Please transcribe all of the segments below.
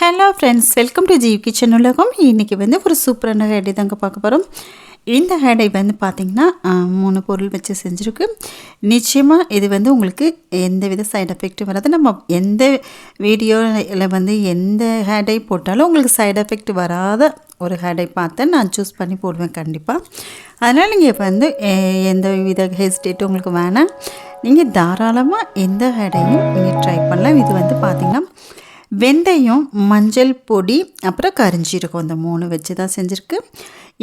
Hello friends welcome to Jeev kitchen உலகம். இன்றைக்கி வந்து ஒரு சூப்பரான ஹேடை தாங்க பார்க்க போகிறோம் இந்த ஹேடை வந்து பார்த்திங்கன்னா மூணு பொருள் வச்சு செஞ்சுருக்கு. நிச்சயமாக இது வந்து உங்களுக்கு எந்த வித சைடு எஃபெக்ட்டும் வராது. நம்ம எந்த வீடியோவில் வந்து எந்த ஹேடை போட்டாலும் உங்களுக்கு சைடு எஃபெக்ட் வராத ஒரு ஹேடை பார்த்து நான் சூஸ் பண்ணி போடுவேன் கண்டிப்பாக அதனால் நீங்கள் இப்போ வந்து எந்த வித ஹெசிடேட்டும் உங்களுக்கு வேணாம். நீங்கள் தாராளமாக எந்த ஹேடையும் நீங்கள் ட்ரை பண்ணலாம். இது வந்து பார்த்திங்கன்னா வெந்தயம் மஞ்சள் பொடி அப்புறம் கரிஞ்சீரகம் இந்த மூணு வச்சு தான் செஞ்சுருக்கு.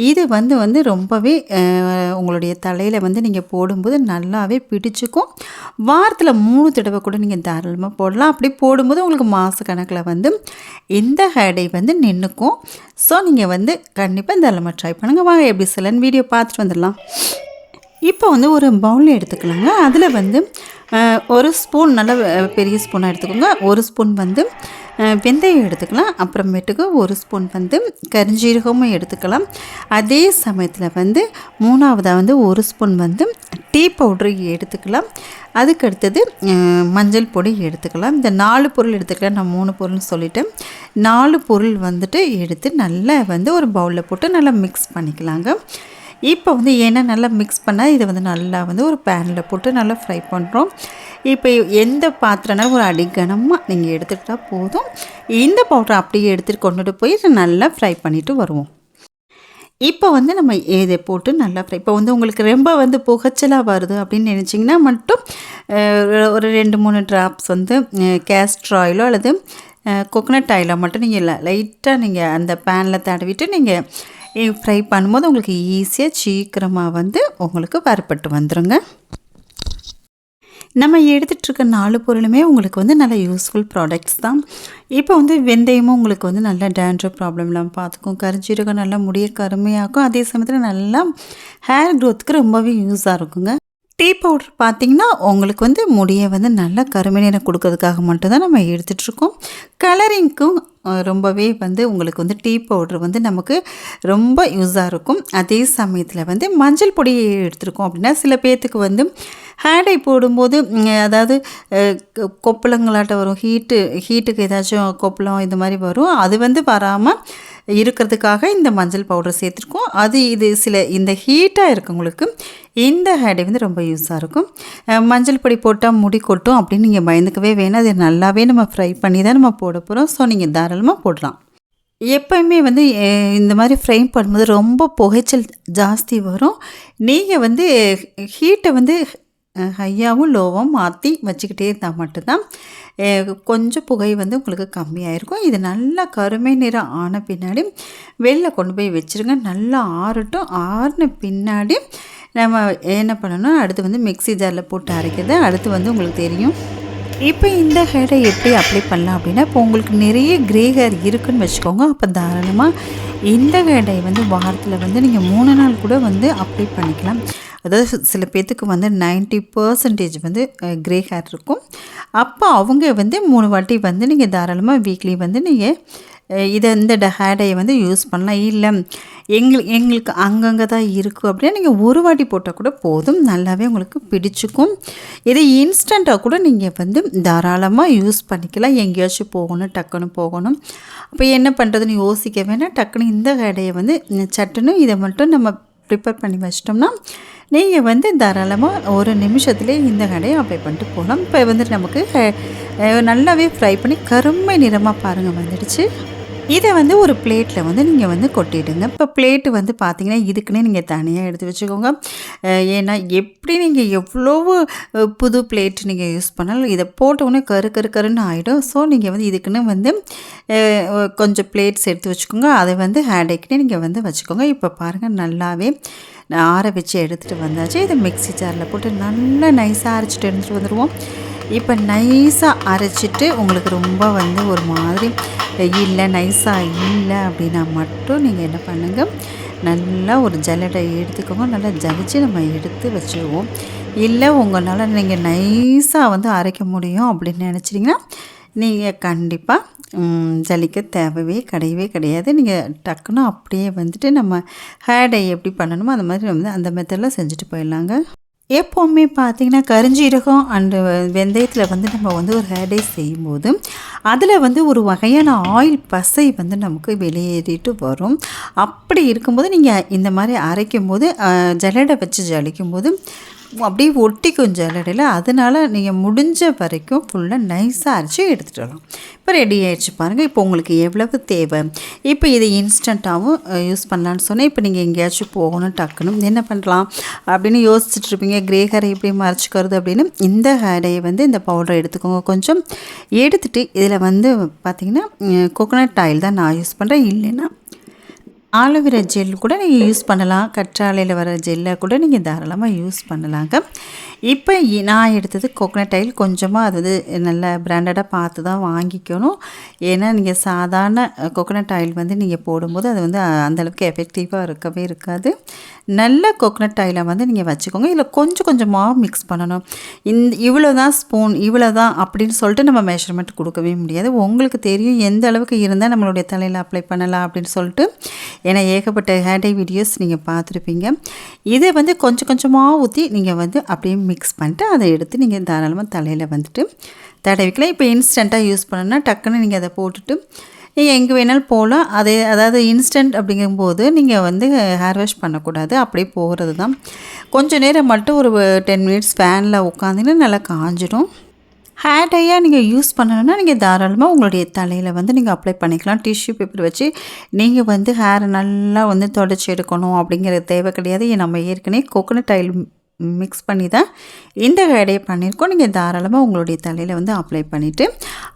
இது வந்து வந்து ரொம்பவே உங்களுடைய தலையில் வந்து நீங்கள் போடும்போது நல்லாவே பிடிச்சிக்கும். வாரத்தில் மூணு தடவை கூட நீங்கள் தாராளமாக போடலாம். அப்படி போடும்போது உங்களுக்கு மாத கணக்கில் வந்து இந்த ஹேடை வந்து நின்றுக்கும் ஸோ நீங்கள் வந்து கண்டிப்பாக தாராளமாக ட்ரை பண்ணுங்கள் வாங்க எப்படி சிலன்னு வீடியோ பார்த்துட்டு வந்துடலாம். இப்போ வந்து ஒரு பவுல் எடுத்துக்கலாங்க. அதில் வந்து ஒரு ஸ்பூன் நல்ல பெரிய ஸ்பூனாக எடுத்துக்கோங்க. ஒரு ஸ்பூன் வந்து வெந்தயம் எடுத்துக்கலாம். அப்புறமேட்டுக்கு ஒரு ஸ்பூன் வந்து கரிஞ்சீரகமும் எடுத்துக்கலாம். அதே சமயத்தில் வந்து மூணாவதாக வந்து ஒரு ஸ்பூன் வந்து டீ பவுட்ரு எடுத்துக்கலாம். அதுக்கு அடுத்தது மஞ்சள் பொடி எடுத்துக்கலாம். இந்த நாலு பொருள் எடுத்துக்கலாம். நான் மூணு பொருள்னு சொல்லிவிட்டேன் நாலு பொருள் வந்துட்டு எடுத்து நல்லா வந்து ஒரு பவுலில் போட்டு நல்லா மிக்ஸ் பண்ணிக்கலாங்க. இப்போ வந்து ஏன்னா நல்லா மிக்ஸ் பண்ணால் இதை வந்து நல்லா வந்து ஒரு பேனில் போட்டு நல்லா ஃப்ரை பண்ணுறோம் இப்போ எந்த பாத்திரம்னா ஒரு அடிக்கனமாக நீங்கள் எடுத்துக்கிட்டால் போதும். இந்த பவுடர் அப்படியே எடுத்துகிட்டு கொண்டுட்டு போய் இதை நல்லா ஃப்ரை பண்ணிவிட்டு வருவோம். இப்போ வந்து நம்ம இதை போட்டு நல்லா ஃப்ரை இப்போ வந்து உங்களுக்கு ரொம்ப வந்து புகைச்சலாக வருது அப்படின்னு நினச்சிங்கன்னா மட்டும் ஒரு ரெண்டு மூணு ட்ராப்ஸ் வந்து கேஸ்ட்ர் ஆயிலோ அல்லது கோகனட் ஆயிலோ மட்டும் நீங்கள் லைட்டாக நீங்கள் அந்த பேனில் தடவிட்டு நீங்கள் ஃப்ரை பண்ணும்போது உங்களுக்கு ஈஸியாக சீக்கிரமாக வந்து உங்களுக்கு வறுப்பட்டு வந்துடுங்க நம்ம எடுத்துகிட்ருக்க நாலு பொருளுமே உங்களுக்கு வந்து நல்ல யூஸ்ஃபுல் ப்ராடக்ட்ஸ் தான். இப்போ வந்து வெந்தயமும் உங்களுக்கு வந்து நல்ல டேண்ட்ரோ ப்ராப்ளம்லாம் பார்த்துக்கும். கரிஞ்சீரகம் நல்லா முடிய கருமையாக்கும். அதே சமயத்தில் நல்லா ஹேர் க்ரோத்துக்கு ரொம்பவே யூஸாக இருக்குங்க. டீ பவுடர் பார்த்தீங்கன்னா உங்களுக்கு வந்து முடியை வந்து நல்ல கருமை கொடுக்கறதுக்காக மட்டும்தான் நம்ம எடுத்துகிட்ருக்கோம். கலரிங்க்கும் ரொம்பவே வந்து உங்களுக்கு வந்து டீ பவுடர் வந்து நமக்கு ரொம்ப யூஸாக இருக்கும். அதே சமயத்தில் வந்து மஞ்சள் பொடி எடுத்துருக்கோம் அப்படின்னா சில பேர்த்துக்கு வந்து ஹேடை போடும்போது அதாவது கொ- கொப்பளங்களாட்ட வரும் ஹீட்டு ஹீட்டுக்கு ஏதாச்சும் கொப்பளம் இந்த மாதிரி வரும். அது வந்து வராமல் இருக்கிறதுக்காக இந்த மஞ்சள் பவுடர் சேர்த்துருக்கோம். அது இது சில இந்த ஹீட்டாக இருக்கவங்களுக்கு இந்த ஹேடை வந்து ரொம்ப யூஸாக இருக்கும். மஞ்சள் பொடி போட்டால் முடி கொட்டும் அப்படின்னு நீங்கள் பயந்துக்கவே வேணாம். அது நல்லாவே நம்ம ஃப்ரை பண்ணி தான் நம்ம போட போகிறோம் ஸோ நீங்கள் தாராளமாக போடலாம். எப்பயுமே வந்து இந்த மாதிரி ஃப்ரை பண்ணும்போது ரொம்ப புகைச்சல் ஜாஸ்தி வரும். நீங்கள் வந்து ஹீட்டை வந்து ஹையாகவும் லோவாகவும் மாற்றி வச்சுக்கிட்டே இருந்தால் மட்டும்தான் கொஞ்சம் புகை வந்து உங்களுக்கு கம்மியாயிருக்கும். இது நல்லா கருமை நிறம் ஆன பின்னாடி வெளில கொண்டு போய் வச்சுருங்க. நல்லா ஆறட்டும். ஆறின பின்னாடி நம்ம என்ன பண்ணணும்? அடுத்து வந்து மிக்ஸி ஜாரில் போட்டு அரைக்கிறது. அடுத்து வந்து உங்களுக்கு தெரியும். இப்போ இந்த ஹேரை எப்படி அப்ளை பண்ணலாம் அப்படின்னா இப்போ உங்களுக்கு நிறைய கிரே ஹேர் இருக்குன்னு வச்சுக்கோங்க. அப்போ தாராளமாக இந்த ஹேடை வந்து வாரத்தில் வந்து நீங்கள் மூணு நாள் கூட வந்து அப்ளை பண்ணிக்கலாம். அதாவது சில பேர்த்துக்கு வந்து 90% பர்சன்டேஜ் வந்து க்ரே ஹேர் இருக்கும். அப்போ அவங்க வந்து மூணு வாட்டி வந்து நீங்கள் தாராளமாக வீக்லி வந்து நீங்கள் இதை இந்த ஹேடையை வந்து யூஸ் பண்ணலாம். இல்லை எங்களுக்கு எங்களுக்கு அங்கங்கே தான் இருக்குது அப்படின்னா நீங்கள் ஒரு வாட்டி போட்டால் கூட போதும். நல்லாவே உங்களுக்கு பிடிச்சிக்கும். இது இன்ஸ்டண்ட்டாக கூட நீங்கள் வந்து தாராளமாக யூஸ் பண்ணிக்கலாம். எங்கேயாச்சும் போகணும் டக்குன்னு போகணும். அப்போ என்ன பண்ணுறதுன்னு யோசிக்க வேணால் டக்குன்னு இந்த ஹேடையை வந்து சட்டுன்னு இதை மட்டும் நம்ம ப்ரிப்பேர் பண்ணி வச்சிட்டோம்னா நீங்கள் வந்து தாராளமாக ஒரு நிமிஷத்துலேயே இந்த கடையை அப்ளை பண்ணிட்டு போகலாம் இப்போ வந்துட்டு நமக்கு நல்லாவே ஃப்ரை பண்ணி கருமை நிறமாக பாருங்கள் வந்துடுச்சு. இதை வந்து ஒரு பிளேட்டில் வந்து நீங்கள் வந்து கொட்டிடுங்க. இப்போ பிளேட்டு வந்து பார்த்தீங்கன்னா இதுக்குன்னே நீங்கள் தனியாக எடுத்து வச்சுக்கோங்க. ஏன்னா எப்படி நீங்கள் எவ்வளவு புது பிளேட் நீங்கள் யூஸ் பண்ணாலும் இதை போட்ட உடனே கரு கரு கருன்னு ஆகிடும் ஸோ நீங்கள் வந்து இதுக்குன்னு வந்து கொஞ்சம் பிளேட்ஸ் எடுத்து வச்சுக்கோங்க. அதை வந்து ஹேடேக்குன்னு நீங்கள் வந்து வச்சுக்கோங்க. இப்போ பாருங்கள் நல்லாவே ஆற வச்சு எடுத்துகிட்டு வந்தாச்சு. இதை மிக்ஸி ஜாரில் போட்டு நல்லா நைஸாக அரைச்சிட்டு எடுத்துகிட்டு வந்துடுவோம் இப்போ நைஸாக அரைச்சிட்டு உங்களுக்கு ரொம்ப வந்து ஒரு மாதிரி இல்லை நைஸாக இல்லை அப்படின்னா மட்டும் நீங்கள் என்ன பண்ணுங்கள் நல்லா ஒரு ஜல்லடை எடுத்துக்கோங்க. நல்லா ஜலிச்சு நம்ம எடுத்து வச்சுருவோம். இல்லை உங்களால் நீங்கள் நைஸாக வந்து அரைக்க முடியும் அப்படின்னு நினச்சிட்டிங்கன்னா நீங்கள் கண்டிப்பாக ஜலிக்க தேவையே கிடையவே கிடையாது. நீங்கள் டக்குன்னு அப்படியே வந்துட்டு நம்ம ஹேடை எப்படி பண்ணணுமோ அந்த மாதிரி வந்து அந்த மெத்தடில் செஞ்சுட்டு போயிடலாங்க. எப்போவுமே பார்த்திங்கன்னா கருஞ்சீரகம் அண்டு வெந்தயத்தில் வந்து நம்ம வந்து ஒரு ஹேர் டை செய்யும்போது அதில் வந்து ஒரு வகையான ஆயில் பசை வந்து நமக்கு வெளியேறிட்டு வரும். அப்படி இருக்கும்போது நீங்கள் இந்த மாதிரி அரைக்கும் போது ஜலடை வச்சு ஜலிக்கும் போது அப்படியே ஒட்டிக்கும் ஜல்லடையில். அதனால் நீங்கள் முடிஞ்ச வரைக்கும் ஃபுல்லாக நைஸாக அரைச்சி எடுத்துகிட்டு வரலாம். இப்போ ரெடி ஆகிடுச்சு பாருங்கள் இப்போ உங்களுக்கு எவ்வளவு தேவை? இப்போ இதை இன்ஸ்டண்ட்டாகவும் யூஸ் பண்ணலான்னு சொன்னேன். இப்போ நீங்கள் எங்கேயாச்சும் போகணும் டக்குன்னு என்ன பண்ணலாம்? அப்படின்னு யோசிச்சுட்டு இருப்பீங்க. கிரே ஹேரை எப்படி மறைச்சிக்கிறது அப்படின்னு. இந்த ஹேரையை வந்து இந்த பவுடரை எடுத்துக்கோங்க. கொஞ்சம் எடுத்துகிட்டு இதில் வந்து பார்த்திங்கன்னா கோகோனட் ஆயில் தான் நான் யூஸ் பண்ணுறேன் இல்லைன்னா ஆலோவேரா ஜெல் கூட நீங்கள் யூஸ் பண்ணலாம். கற்றாழையில் வர ஜெல்லை கூட நீங்கள் தாராளமாக யூஸ் பண்ணலாங்க. இப்போ நான் எடுத்தது கோகனட் ஆயில் கொஞ்சமாக அது வந்து நல்ல பிராண்டடாக பார்த்து தான் வாங்கிக்கணும். ஏன்னா நீங்கள் சாதாரண கோகனட் ஆயில் வந்து நீங்கள் போடும்போது அது வந்து அந்தளவுக்கு எஃபெக்டிவாக இருக்கவே இருக்காது. நல்ல கோகனட் ஆயிலை வந்து நீங்கள் வச்சுக்கோங்க. இதில் கொஞ்சம் கொஞ்சமாக மிக்ஸ் பண்ணணும். இந்த இவ்வளோ தான் ஸ்பூன் இவ்வளோ தான் அப்படின்னு சொல்லிட்டு நம்ம மெஷர்மெண்ட் கொடுக்கவே முடியாது. உங்களுக்கு தெரியும் எந்த அளவுக்கு இருந்தால் நம்மளுடைய தலையில் அப்ளை பண்ணலாம் அப்படின்னு சொல்லிட்டு. ஏன்னா ஏகப்பட்ட ஹேர் டை வீடியோஸ் நீங்கள் பார்த்துருப்பீங்க. இதை வந்து கொஞ்சம் கொஞ்சமாக ஊற்றி நீங்கள் வந்து அப்படியே மிக்ஸ் பண்ணிட்டு அதை எடுத்து நீங்கள் தாராளமாக தலையில் வந்துட்டு தடவிக்கலாம் இப்போ இன்ஸ்டண்ட்டாக யூஸ் பண்ணணும்னா டக்குன்னு நீங்கள் அதை போட்டுட்டு நீங்கள் எங்கே வேணாலும் போகலாம் அதே அதாவது இன்ஸ்டன்ட் அப்படிங்கும்போது நீங்கள் வந்து ஹேர் வாஷ் பண்ணக்கூடாது. அப்படியே போகிறது தான் கொஞ்சம் நேரம் மட்டும் ஒரு டென் மினிட்ஸ் ஃபேனில் உட்காந்திங்கன்னா நல்லா காஞ்சிடும். ஹேர் டையாக நீங்கள் யூஸ் பண்ணணும்னா நீங்கள் தாராளமாக உங்களுடைய தலையில் வந்து நீங்கள் அப்ளை பண்ணிக்கலாம். டிஷ்யூ பேப்பர் வச்சு நீங்கள் வந்து ஹேரை நல்லா வந்து தொடச்சி எடுக்கணும் அப்படிங்கிறது தேவை கிடையாது. நம்ம ஏற்கனவே கோகோனட் ஆயில் மிக்ஸ் பண்ணி தான் இந்த வேலையை பண்ணியிருக்கோம். நீங்கள் தாராளமாக உங்களுடைய தலையில் வந்து அப்ளை பண்ணிவிட்டு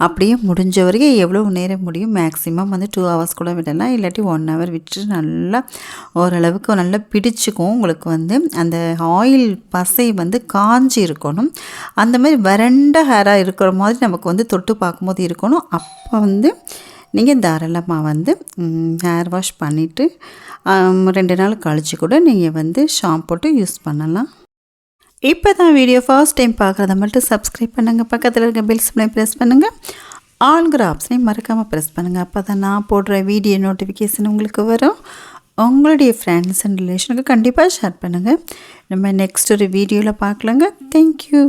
அப்படியே முடிஞ்ச வரைக்கும் எவ்வளோ நேரம் முடியும்? மேக்ஸிமம் வந்து டூ ஹவர்ஸ் கூட விடலாம். இல்லாட்டி ஒன் ஹவர் விட்டு நல்லா ஓரளவுக்கு நல்லா பிடிச்சிக்கும். உங்களுக்கு வந்து அந்த ஆயில் பசை வந்து காஞ்சி இருக்கணும். அந்த மாதிரி வறண்ட ஹேராக இருக்கிற மாதிரி நமக்கு வந்து தொட்டு பார்க்கும்போது இருக்கணும். அப்போ வந்து நீங்கள் தாராளமாக வந்து ஹேர் வாஷ் பண்ணிவிட்டு ரெண்டு நாள் கழித்து கூட நீங்கள் வந்து ஷாம்பு யூஸ் பண்ணலாம். இப்போ தான் வீடியோ ஃபர்ஸ்ட் டைம் பார்க்குறத மட்டும் சப்ஸ்கிரைப் பண்ணுங்கள் பக்கத்தில் இருக்க பில்ஸ் பண்ணி ப்ரெஸ் பண்ணுங்கள் ஆளுங்கிற ஆப்ஷனையும் மறக்காமல் ப்ரெஸ் பண்ணுங்கள் அப்போ தான் நான் போடுற வீடியோ நோட்டிஃபிகேஷன் உங்களுக்கு வரும். உங்களுடைய ஃப்ரெண்ட்ஸ் அண்ட் ரிலேஷனுக்கு கண்டிப்பாக ஷேர் பண்ணுங்கள் நம்ம நெக்ஸ்ட் ஒரு வீடியோவில் பார்க்கலாங்க. தேங்க்யூ